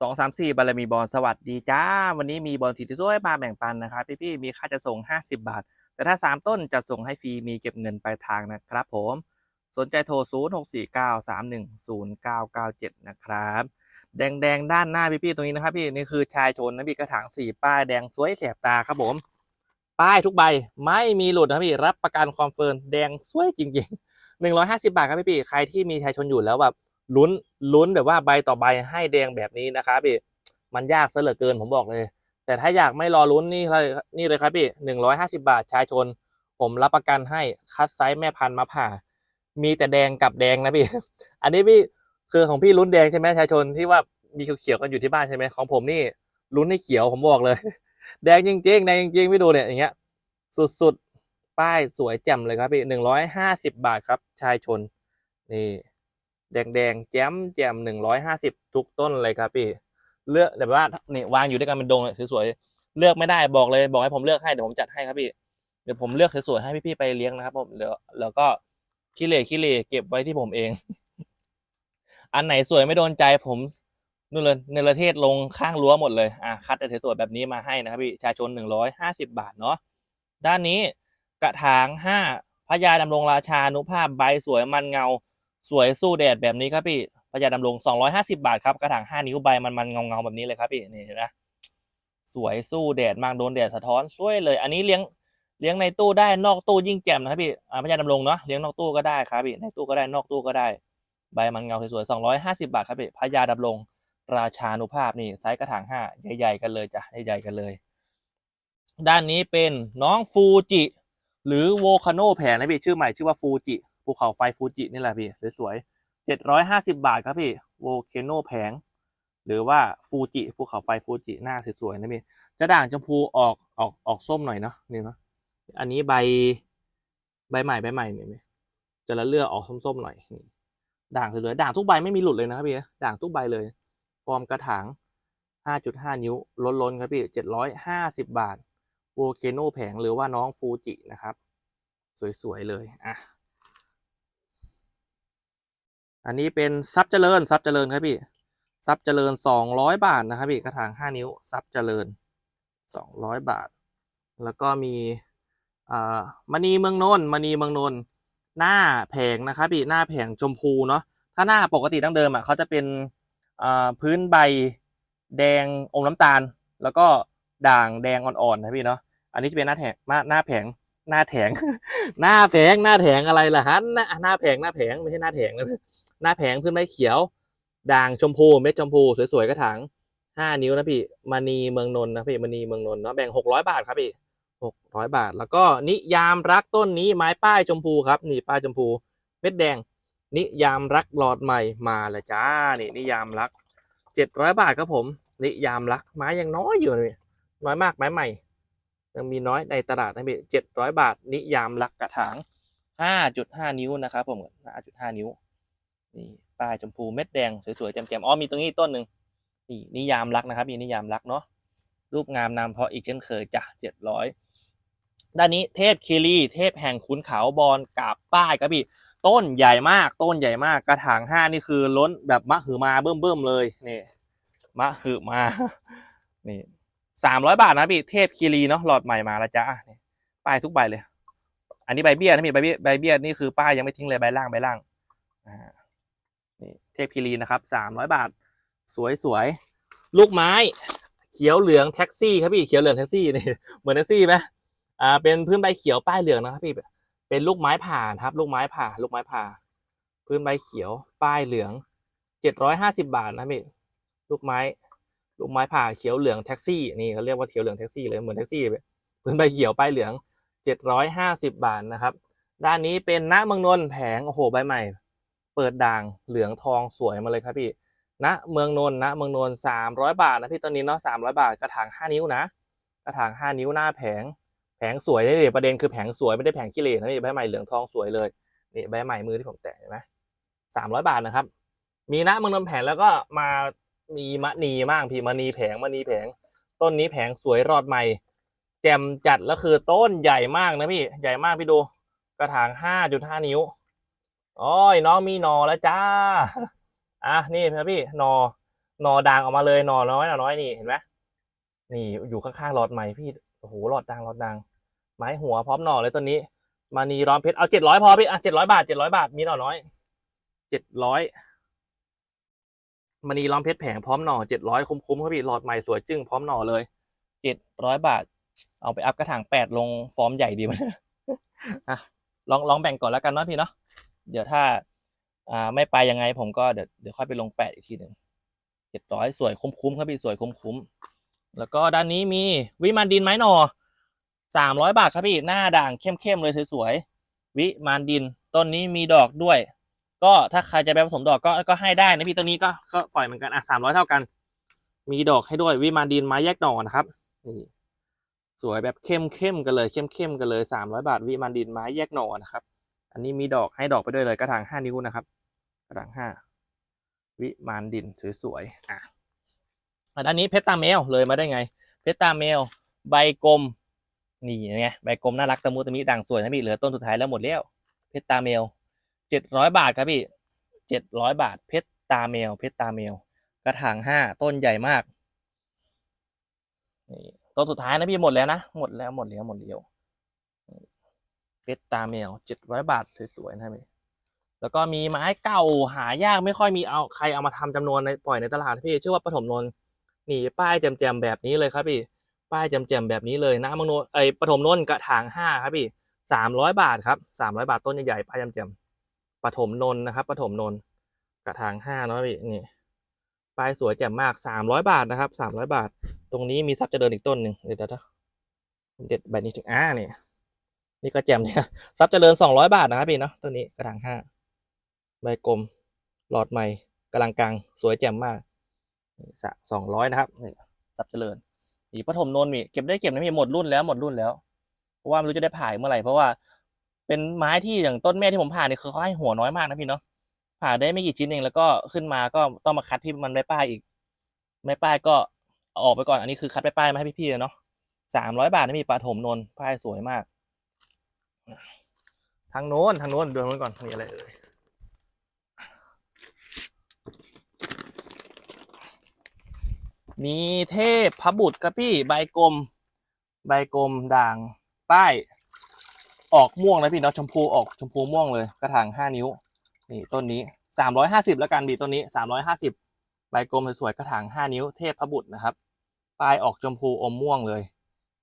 สองสามสี่บารมีบอลสวัสดีจ้า วันนี้มีบอลสีสวยมาแบ่งปันนะครับพี่ๆมีค่าจะส่ง 50 บาท แต่ถ้า 3 ต้นจะส่งให้ฟรีมีเก็บเงินปลายทางนะครับ ผม สนใจโทร 0 6 4 9 3 1 0 9 9 7 นะครับ แดงๆ ด้านหน้าพี่ๆตรงนี้นะครับพี่นี่คือชายชนนะพี่กระถางสี่ป้ายแดงสวยแสบตาครับผม ป้ายทุกใบไม่มีหลุดนะพี่รับประกันความเฟิร์นแดงสวยจริงๆหนึ่งร้อยห้าสิบาทครับพี่พี่ใครที่มีชายชนอยู่แล้วแบบ ลุ้นลุ้นแบบว่าใบต่อใบให้แดงแบบนี้นะครับพี่มันยากซะเหลือเกินผมบอกเลย แต่ถ้าอยากไม่รอลุ้นนี่เลยนี่เลยครับพี่หนึ่งร้อยห้าสิบาทชายชน ผมรับประกันให้คัดไซส์แม่พันธุ์มาผ่า มีแต่แดงกับแดงนะพี่ อันนี้พี่คือของพี่ลุ้นแดงใช่ไหมชายชนที่ว่ามีเขียวๆกันอยู่ที่บ้านใช่ไหมของผมนี่ลุ้นให้เขียวผมบอกเลย แดงจริงๆแดงจริงๆพี่ดูเนี่ยอย่างเงี้ย สุดๆป้ายสวยแจ่มเลยครับพี่หนึ่งร้อยห้าสิบบาทครับชายชนนี่ แดงๆแจ่มแจ่มหนึ่งร้อยห้าสิบทุกต้นเลยครับพี่เลือกแบบว่านี่วางอยู่ด้วยกันเป็นดงเลยสวยๆเลือกไม่ได้บอกเลยบอกให้ผมเลือกให้เดี๋ยวผมจัดให้ครับพี่เดี๋ยวผมเลือกสวยๆให้พี่ๆไปเลี้ยงนะครับผมเดี๋ยวแล้วก็ขี้เหร่ขี้เหร่เก็บไว้ที่ผมเอง อันไหนสวยไม่โดนใจผมนู่นเลยในประเทศลงข้างรั้วหมดเลยอะคัดแต่สวยๆแบบนี้มาให้นะครับพี่ชายชนหนึ่งร้อยห้าสิบาทเนาะด้านนี้กระถางห้าพญาดำรงราชานุภาพใบสวยมันเงา สวยสู้แดดแบบนี้ครับพี่พญาดำรงสองร้อยห้าสิบาทครับกระถางห้านิ้วใบมันมันเงาเงาแบบนี้เลยครับพี่นี่เห็นไหมสวยสู้แดดมากโดนแดดสะท้อนสวยเลย อันนี้เลี้ยงเลี้ยงในตู้ได้นอกตู้ยิ่งแจ่มนะครับพี่อ่าพญาดำรงเนาะเลี้ยงนอกตู้ก็ได้ครับพี่ในตู้ก็ได้นอกตู้ก็ได้ ใบมันเงาสวยๆสองร้อยห้าสิบาทครับพี่พญาดำรงราชานุภาพนี่ไซส์กระถางห้าใหญ่ๆกันเลยจ้ะใหญ่ๆกันเลย ด้านนี้เป็นน้องฟูจิหรือโวคาโนแผงนะพี่ชื่อใหม่ชื่อว่าฟูจิ ภูเขาไฟฟูจินี่แหละพี่สวยๆเจ็ดร้อยห้าสิบาทครับพี่โวคโนแผง หรือว่าฟูจิภูเขาไฟฟูจิหน้าสวยๆนะพี่จะด่างชมพูออกออกออกส้มหน่อยเนาะนี่เนาะอันนี้ใบใบใหม่ใบใหม่เนี่ยจะละเลือกออกส้มๆหน่อยด่างสวยๆด่างทุกใบไม่มีหลุดเลยนะครับพี่ด่างทุกใบเลย ฟอร์มกระถาง 5.5 นิ้วล้นๆครับพี่ 750 บาทโวเคโนแผงหรือว่าน้องฟูจินะครับ สวย ๆ เลย อะ อันนี้เป็นซับเจริญซับเจริญครับพี่ซับเจริญ200บาทนะครับพี่กระถาง5นิ้วซับเจริญ200บาท แล้วก็มีมณีเมืองนนท์มณีเมืองนนท์หน้าแผงนะครับพี่หน้าแผงชมพูเนาะถ้าหน้าปกติดั้งเดิมอะเขาจะเป็นพื้นใบแดงอมน้ำตาล แล้วก็ด่างแดงอ่อนๆนะพี่เนาะอันนี้จะเป็นหน้าแถงหน้าหน้าแผง หน้าแถงหน้าแผงหน้าแถงอะไรล่ะฮะหน้าหน้าแผงหน้าแผงไม่ใช่หน้าแถงนะหน้าแผงพื้นใบเขียว ด่างชมพูเม็ดชมพูสวยๆกระถางห้านิ้วนะพี่มณีเมืองนนท์นะพี่มณีเมืองนนท์เนาะแบ่งหกร้อยบาทครับพี่หกร้อยบาท แล้วก็นิยามรักต้นนี้ไม้ป้ายชมพูครับนี่ป้ายชมพูเม็ดแดง นิยามรักหลอดใหม่มาแล้วจ้านี่นิยามรักเจ็ดร้อยบาทครับผมนิยามรักไม้ยังน้อยอยู่เลยน้อยมากไม้ใหม่ ยังมีน้อยในตลาดนะพี่เจ็ดร้อยบาท นิยามรักกระถางห้าจุดห้านิ้วนะครับผมห้าจุดห้านิ้วนี่ป้ายชมพูเม็ดแดงสวยๆแจ่มๆอ๋อมีตรงนี้ต้นหนึ่งนี่นิยามรักนะครับมีนิยามรักเนาะรูปงามนามเพราะอีกเช่นเคยจ้ะเจ็ดร้อยด้านนี้เทพคีรีเทพแห่งขุนเขาบอลกาบป้ายครับพี่ต้นใหญ่มากต้นใหญ่มากกระถางห้านี่คือล้นแบบมะหือมาเบิ่มเบิ่มๆเลยนี่มะหือมานี่ สามร้อยบาทนะพี่เทพคีรีเนาะหลอดใหม่มาแล้วจ้าป้ายทุกใบเลย อันนี้ใบเบี้ยนะพี่ใบเบี้ยใบเบี้ยนี่คือป้ายยังไม่ทิ้งเลยใบล่างใบล่างอ่านี่เทพคีรีนะครับสามร้อยบาท สวยสวยลูกไม้ เขียวเหลืองแท็กซี่ครับพี่เขียวเหลืองแท็กซี่นี่เหมือนแท็กซี่ไหมอ่าเป็นพื้นใบเขียวป้ายเหลืองนะครับพี่เป็นลูกไม้ผ่านครับ ลูกไม้ผ่า ลูกไม้ผ่า พื้นใบเขียวป้ายเหลืองเจ็ดร้อยห้าสิบาทนะพี่ลูกไม้ ลูกไม้ผ่าเขียวเหลืองแท็กซี่นี่เขาเรียกว่าเขียวเหลืองแท็กซี่เลยเหมือนแท็กซี่เลยพื้นใบเขียวป้ายเหลืองเจ็ดร้อยห้าสิบาทนะครับ ด้านนี้เป็นณเมืองนนท์แผงโอ้โหใบใหม่ เปิดด่างเหลืองทองสวยมาเลยครับพี่ณเมืองนนท์ณเมืองนนท์สามร้อยบาทนะพี่ตอนนี้เนาะสามร้อยบาทกระถางห้านิ้วนะ กระถางห้านิ้วหน้าแผงแผงสวยนี่ประเด็นคือแผงสวยไม่ได้แผงขี้เหร่นะนี่ใบใหม่เหลืองทองสวยเลยนี่ใบใหม่มือที่ผมแตะเห็นไหมสามร้อยบาทนะครับ มีนะเมืองนนท์แผงแล้วก็มา มีมะนีมั่งพี่มณีแผงมณีแผง ต้นนี้แผงสวยรอดใหม่ แจ่มจัดแล้วคือต้นใหญ่มากนะพี่ ใหญ่มากพี่ดู กระถางห้าจุดห้านิ้วโอ้ยน้องมีหนอแล้วจ้า อะนี่ครับพี่หนอหนอด่างออกมาเลยหนอน้อยหนอน้อยนี่เห็นไหมนี่อยู่ข้างๆหลอดใหม่พี่โอ้โหหลอดด่างหลอดด่างไม้หัวพร้อมหนอเลยตัวนี้มานีร้อมเพชรเอาเจ็ดร้อยพอพี่อะเจ็ดร้อยบาทเจ็ดร้อยบาทมีหนอน้อยเจ็ดร้อย มานีร้อมเพชรแผงพร้อมหน่อเจ็ดร้อยคุ้มๆครับพี่หลอดใหม่สวยจึ้งพร้อมหน่อเลยเจ็ดร้อยบาท เอาไปอัพกระถางแปดลงฟอร์มใหญ่ดีไหมอะลองลองแบ่งก่อนแล้วกันเนาะพี่เนาะเดี๋ยวถ้าอ่าไม่ไปยังไงผมก็เดี๋ยวเดี๋ยวค่อยไปลงแปดอีกทีหนึ่งเจ็ดร้อยสวยคุ้มๆครับพี่สวยคุ้มๆแล้วก็ด้านนี้มีวิมานดินไม้หน่อสามร้อยบาทครับพี่หน้าด่างเข้มๆเลยสวยๆวิมานดินต้นนี้มีดอกด้วย ก็ถ้าใครจะไปผสมดอกก็ก็ให้ได้นะพี่ต้นนี้ก็ก็ปล่อยเหมือนกันอะสามร้อยเท่ากัน มีดอกให้ด้วยวิมานดินไม้แยกหน่อนะครับนี่สวยแบบเข้มเข้มกันเลยเข้มเข้มกันเลยสามร้อยบาทวิมานดินไม้แยกหน่อนะครับ อันนี้มีดอกให้ดอกไปด้วยเลยกระถางห้านิ้วนะครับ กระถางห้าวิมานดินสวยๆอะอันด้านนี้เพชรตาแมวเลยมาได้ไง เพชรตาแมวใบกลมนี่ไงใบกลมน่ารักตะมุตะมิด่างสวยนะพี่เหลือต้นสุดท้ายแล้วหมดแล้วเพชรตาแมว เจ็ดร้อยบาทครับพี่เจ็ดร้อยบาทเพชรตาแมว เพชรตาแมว กระถางห้าต้นใหญ่มากนี่ต้นสุดท้ายนะพี่หมดแล้วนะหมดแล้วหมดแล้วหมดแล้วเพชรตาแมวเจ็ดร้อยบาทสวยๆนะพี่แล้วก็มีไม้เก่าหายากไม่ค่อยมีเอาใครเอามาทำจำนวนในปล่อยในตลาดพี่ชื่อว่าปฐมนนท์นี่ป้ายแจมๆแบบนี้เลยครับพี่ ป้ายแจมๆแบบนี้เลยนะมังโนไอปฐมนนท์กระถางห้าครับพี่สามร้อยบาทครับสามร้อยบาทต้นใหญ่ๆป้ายแจมๆ ปฐมนนท์นะครับปฐมนนท์กระถางห้าเนาะพี่นี่ป้ายสวยแจ่มมากสามร้อยบาทนะครับสามร้อยบาท ตรงนี้มีซับจะเดินอีกต้นหนึ่งเดี๋ยวเดี๋ยวเดี๋ยวเด็ดแบบนี้ถึงอ่านี่นี่ก็แจ่มเนี่ยซับเจริญสองร้อยบาทนะครับพี่เนาะต้นนี้กระถางห้าใบกลมหลอดใหม่กำลังกลางสวยแจ่มมากสองร้อยนะครับนี่สับเจริญอีปฐมนนท์มีเก็บได้เก็บนะพี่หมดรุ่นแล้วหมดรุ่นแล้วเพราะว่าไม่รู้จะได้ผ่าอีกเมื่อไหร่เพราะว่า เป็นไม้ที่อย่างต้นแม่ที่ผมผ่าเนี่ยคือเขาให้หัวน้อยมากนะพี่เนาะผ่าได้ไม่กี่ชิ้นเองแล้วก็ขึ้นมาก็ต้องมาคัดที่มันได้ป้ายอีก ไม่ป้ายก็เอาออกไปก่อนอันนี้คือคัดไปป้ายมาให้พี่ๆเลยเนาะสามร้อยบาทนะมีปฐมนนป้ายสวยมาก ทางโน้นทางโน้นเดินมาก่อนมีอะไรเอ่ยมีเทพพระบุตรครับพี่ใบกลม ใบกลมด่างป้าย ออกม่วงนะพี่เนาะชมพูออกชมพูม่วงเลยกระถางห้านิ้ว นี่ต้นนี้สามร้อยห้าสิบแล้วกันบีต้นนี้สามร้อยห้าสิบใบกลมสวยๆกระถางห้านิ้วเทพพระบุตรนะครับป้ายออกชมพูอมม่วงเลย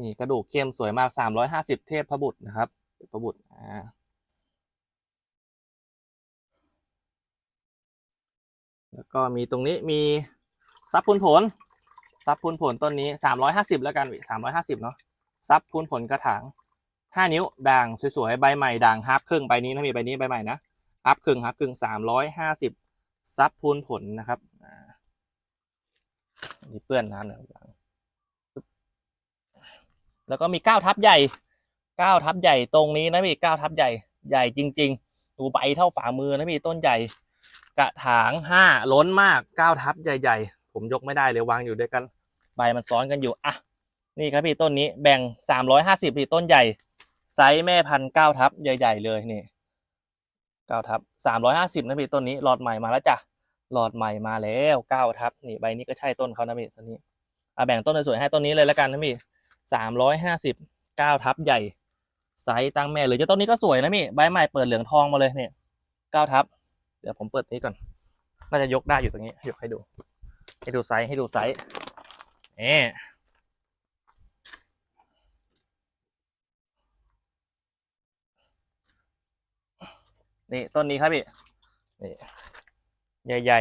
นี่กระดูกเข้มสวยมากสามร้อยห้าสิบเทพพระบุตรนะครับเทพพระบุตรอ่าแล้วก็มีตรงนี้มีซับพูนผลซับพูนผลต้นนี้สามร้อยห้าสิบแล้วกันสามร้อยห้าสิบเนาะซับพูนผลกระถาง ห้านิ้วด่างสวยๆใบใหม่ด่างฮาร์ปครึ่งใบนี้นะมีใบนี้ใบใหม่นะฮาร์ปครึ่งฮาร์ปครึ่งสามร้อยห้าสิบซับพูนผลนะครับนี่เปื้อนน้ำหน่อยหลังปึ๊บแล้วก็มีเก้าทับใหญ่เก้าทับใหญ่ตรงนี้นะพี่เก้าทับใหญ่ใหญ่จริง ๆ ดูใบเท่าฝ่ามือนะพี่ต้นใหญ่ กระถางห้าล้นมากเก้าทับใหญ่ ๆ ผมยกไม่ได้เลยวางอยู่ด้วยกัน ใบมันซ้อนกันอยู่อะนี่ครับพี่ต้นนี้แบ่งสามร้อยห้าสิบพี่ต้นใหญ่ ไซส์แม่พันเก้าทับใหญ่ ๆ เลยนี่เก้าทับสามร้อยห้าสิบนะพี่ต้นนี้หลอดใหม่มาแล้วจ้ะหลอดใหม่มาแล้วเก้าทับนี่ใบนี้ก็ใช่ต้นเขานะพี่ต้นนี้เอะแบ่งต้นสวยๆให้ต้นนี้เลยแล้วกันนะพี่สามร้อยห้าสิบเก้าทับใหญ่ไซส์ตั้งแม่หรือจะต้นนี้ก็สวยนะพี่ใบใหม่เปิดเหลืองทองมาเลยเนี่ยเก้าทับ เดี๋ยวผมเปิดนี้ก่อน น่าจะยกได้อยู่ตรงนี้ยกให้ดู ให้ดูไซส์ให้ดูไซส์นี่ นี่ต้นนี้ครับพี่นี่ใหญ่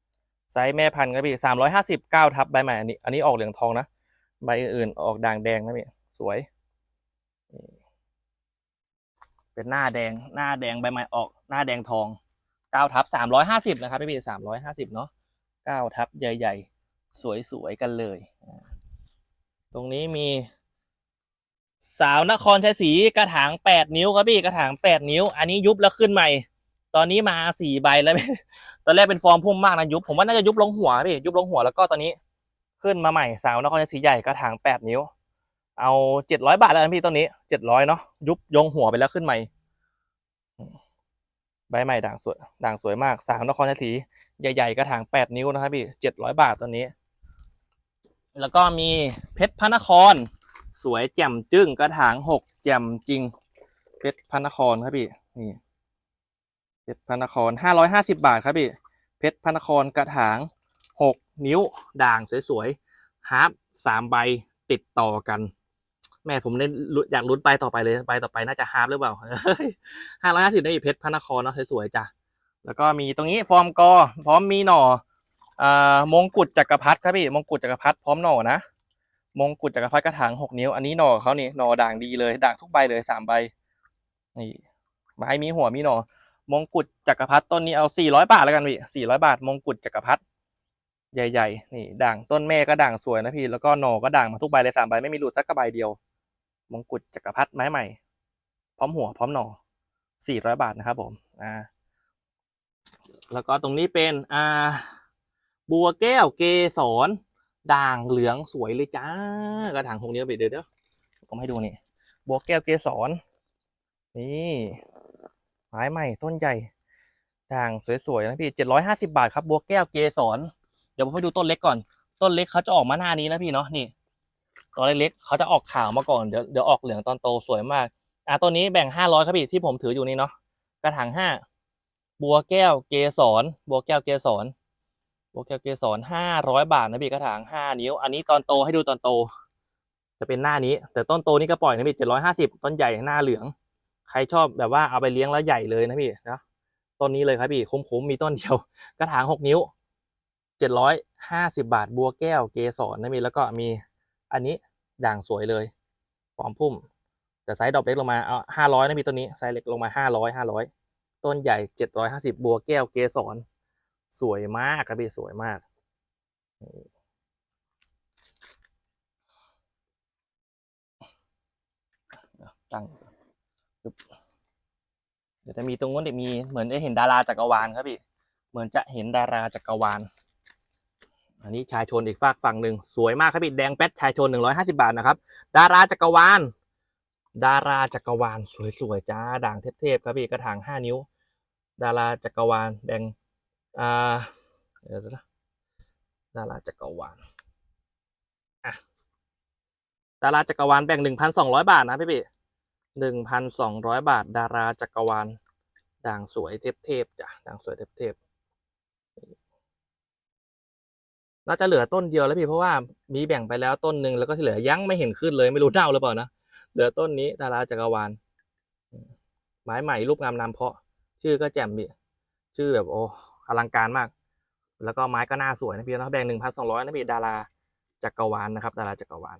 ๆไซส์แม่พันธุ์ครับพี่สามร้อยห้าสิบเก้าทับใบใหม่อันนี้อันนี้ออกเหลืองทองนะใบอื่นๆออกด่างแดงนะพี่สวย เป็นหน้าแดงหน้าแดงใบใหม่ออกหน้าแดงทองเก้าทับสามร้อยห้าสิบนะครับพี่สามร้อยห้าสิบเนาะเก้าทับใหญ่ ๆ สวยๆกันเลย ตรงนี้มี สาวนครชัยศรีกระถางแปดนิ้วครับพี่กระถางแปดนิ้ว อันนี้ยุบแล้วขึ้นใหม่ ตอนนี้มาสี่ใบแล้วตอนแรกเป็นฟอร์มพุ่มมากนะยุบผมว่าน่าจะยุบลงหัวพี่ยุบลงหัวแล้วก็ตอนนี้ขึ้นมาใหม่สาวนครชัยศรีใหญ่กระถางแปดนิ้ว เอาเจ็ดร้อยบาทแล้วพี่ต้นนี้เจ็ดร้อยเนาะยุบยงหัวไปแล้วขึ้นใหม่ใบใหม่ด่างสวยด่างสวยมากสาวนครชัยศรีใหญ่ๆกระถางแปดนิ้วนะครับพี่เจ็ดร้อยบาทตัวนี้ แล้วก็มีเพชรพระนคร สวยแจ่มจึ้งกระถางหกแจ่มจริงเพชรพระนครครับพี่นี่เพชรพระนครห้าร้อยห้าสิบาทครับพี่เพชรพระนครกระถางหกนิ้วด่างสวยๆฮาร์ปสามใบติดต่อกัน แม่ผมเล่นอยากลุ้นไปต่อไปเลยไปต่อไปน่าจะฮาร์ปหรือเปล่าห้าร้อยห้าสิบได้เพชรพระนครเนาะสวยๆจ้ะแล้วก็มีตรงนี้ฟอร์มกอพร้อมมีหน่ออ่ามงกุฎจักรพรรดิครับพี่มงกุฎจักรพรรดิพร้อมหน่อนะ มงกุฎจักรพรรดิกระถางหกนิ้ว อันนี้หน่อเขานี่หน่อด่างดีเลยด่างทุกใบเลยสามใบนี่ใบมีหัวมีหน่อมงกุฎจักรพรรดิต้นนี้เอาสี่ร้อยบาทแล้วกันพี่สี่ร้อยบาท มงกุฎจักรพรรดิใหญ่ๆ นี่ด่างต้นแม่ก็ด่างสวยนะพี่ แล้วก็หน่อก็ด่างมาทุกใบเลยสามใบไม่มีหลุดสักกระใบเดียว มงกุฎจักรพรรดิไม้ใหม่ พร้อมหัวพร้อมหน่อสี่ร้อยบาทนะครับผมอ่าแล้วก็ตรงนี้เป็นอ่าบัวแก้วเกสร ด่างเหลืองสวยเลยจ้ากระถางหกนิ้ไปเดี๋ยวเดี๋ยวผมให้ดูนี่บัวแก้วเกสรนี่ไม้ใหม่ต้นใหญ่ด่างสวยๆนะพี่เจ็ดร้อยห้าสิบาทครับบัวแก้วเกสรเดี๋ยวผมให้ดูต้นเล็กก่อน ต้นเล็กเขาจะออกมาหน้านี้นะพี่เนาะนี่ตอนเล็กๆเขาจะออกขาวมาก่อนเดี๋ยวเดี๋ยวออกเหลืองตอนโตสวยมากอะต้นนี้แบ่งห้าร้อยครับพี่ที่ผมถืออยู่นี่เนาะกระถางห้าบัวแก้วเกสรบัวแก้วเกสร บัวแก้วเกสรห้าร้อยบาทนะพี่กระถางห้านิ้ว อันนี้ตอนโตให้ดูตอนโต จะเป็นหน้านี้ แต่ต้นโตนี่ก็ปล่อยนะพี่เจ็ดร้อยห้าสิบต้นใหญ่หน้าเหลือง ใครชอบแบบว่าเอาไปเลี้ยงแล้วใหญ่เลยนะพี่นะต้นนี้เลยครับพี่คุ้มๆมีต้นเดียว กระถางหกนิ้วเจ็ดร้อยห้าสิบาทบัวแก้วเกสรนะพี่แล้วก็มีอันนี้ด่างสวยเลยหอมพุ่ม แต่ไซส์ดอกเล็กลงมาเอาห้าร้อยนะพี่ต้นนี้ไซส์เล็กลงมาห้าร้อยห้าร้อยต้นใหญ่เจ็ดร้อยห้าสิบบัวแก้วเกสร สวยมากครับพี่สวยมาก ตั้งเดี๋ยวจะมีตรงนู้นเดี๋ยวมีเหมือนจะเห็นดาราจักรวาลครับพี่ เหมือนจะเห็นดาราจักรวาล อันนี้ชายชนอีกฝากฝั่งหนึ่งสวยมากครับพี่แดงแป๊ดชายชนหนึ่งร้อยห้าสิบาทนะครับ ดาราจักรวาล ดาราจักรวาลสวยๆจ้าด่างเทพๆครับพี่กระถางห้านิ้ว ดาราจักรวาลแดง อ่าเดี๋ยวนะดาราจักรวาลอะดาราจักรวาลแบ่งหนึ่งพันสองร้อยบาทนะพี่พี่หนึ่งพันสองร้อยบาท ดาราจักรวาลด่างสวยเทพๆจ้ะด่างสวยเทพๆน่าจะเหลือต้นเดียวแล้วพี่เพราะว่ามีแบ่งไปแล้วต้นหนึ่งแล้วก็ที่เหลือยังไม่เห็นขึ้นเลยไม่รู้เน่าหรือเปล่านะเหลือต้นนี้ดาราจักรวาลไม้ใหม่รูปงามนามเพาะ ชื่อก็แจ่มพี่ชื่อแบบโอ้ อลังการมาก แล้วก็ไม้ก็น่าสวยนะพี่นะแบ่งหนึ่งพันสองร้อยนะพี่ดาราจักรวาลนะครับ ดาราจักรวาล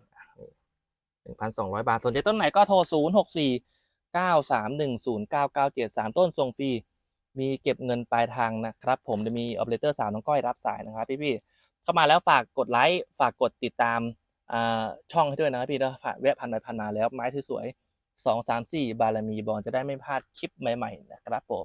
หนึ่งพันสองร้อยบาทสนใจต้นไหนก็โทรศูนย์หกสี่เก้าสามหนึ่งศูนย์เก้าเก้าเจ็ดสามต้นส่งฟรีมีเก็บเงินปลายทางนะครับ ผมจะมีออเปอเรเตอร์สาวน้องก้อยรับสายนะครับพี่พี่ๆเข้ามาแล้วฝากกดไลค์ฝากกดติดตามช่องให้ด้วยนะครับพี่นะผ่านแวะผ่านไปผ่านมาแล้วไม้ที่สวยสองสามสี่บารมีบอลจะได้ไม่พลาดคลิปใหม่ ๆ นะครับผม